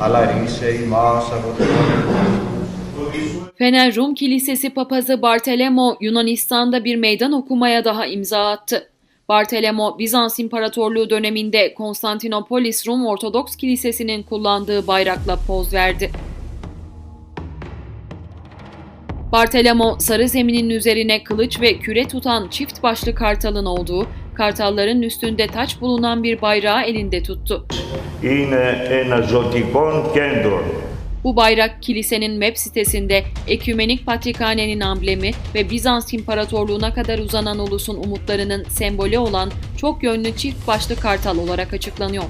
αλαρίσε ημάς από το Fener Rum Kilisesi papazı Bartelemo Yunanistan'da bir meydan okumaya daha imza attı. Bartelemo, Bizans İmparatorluğu döneminde Konstantinopolis Rum Ortodoks Kilisesi'nin kullandığı bayrakla poz verdi. Bartelemo, sarı zeminin üzerine kılıç ve küre tutan çift başlı kartalın olduğu, kartalların üstünde taç bulunan bir bayrağı elinde tuttu. είναι ένα ζωτικό κέντρο Bu bayrak kilisenin web sitesinde Ekümenik Patrikhane'nin amblemi ve Bizans İmparatorluğu'na kadar uzanan ulusun umutlarının sembolü olan çok yönlü çift başlı kartal olarak açıklanıyor.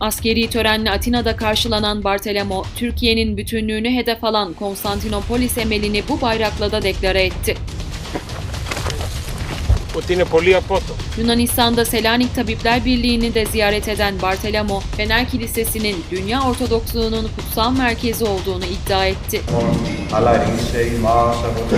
Askeri törenle Atina'da karşılanan Bartelemo, Türkiye'nin bütünlüğünü hedef alan Konstantinopolis emelini bu bayrakla da deklare etti. ότι είναι πολύ απότομο. Yunanistan'da Selanik Tabipler Birliği'ni de ziyaret eden Bartelemo, Fener Kilisesi'nin dünya Ortodoksluğunun kutsal merkezi olduğunu iddia etti. αλαρίσε ημάς από το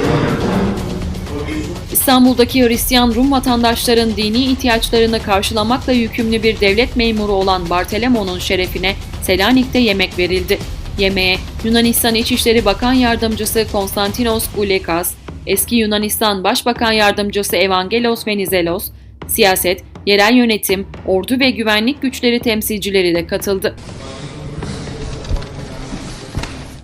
İstanbul'daki Hristiyan Rum vatandaşların dini ihtiyaçlarını karşılamakla yükümlü bir devlet memuru olan Bartelemo'nun şerefine Selanik'te yemek verildi. Yemeğe Yunanistan İçişleri Bakan Yardımcısı Konstantinos Goulekas, Eski Yunanistan Başbakan Yardımcısı Evangelos Venizelos, siyaset, yerel yönetim, ordu ve güvenlik güçleri temsilcileri de katıldı.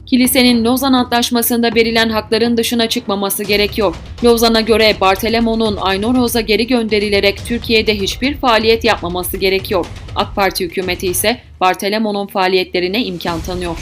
Kilisenin Lozan Antlaşması'nda verilen hakların dışına çıkmaması gerekiyor. Lozan'a göre Bartolomeo'nun Aynoroz'a geri gönderilerek Türkiye'de hiçbir faaliyet yapmaması gerekiyor. AK Parti hükümeti ise Bartolomeo'nun faaliyetlerine imkan tanıyor.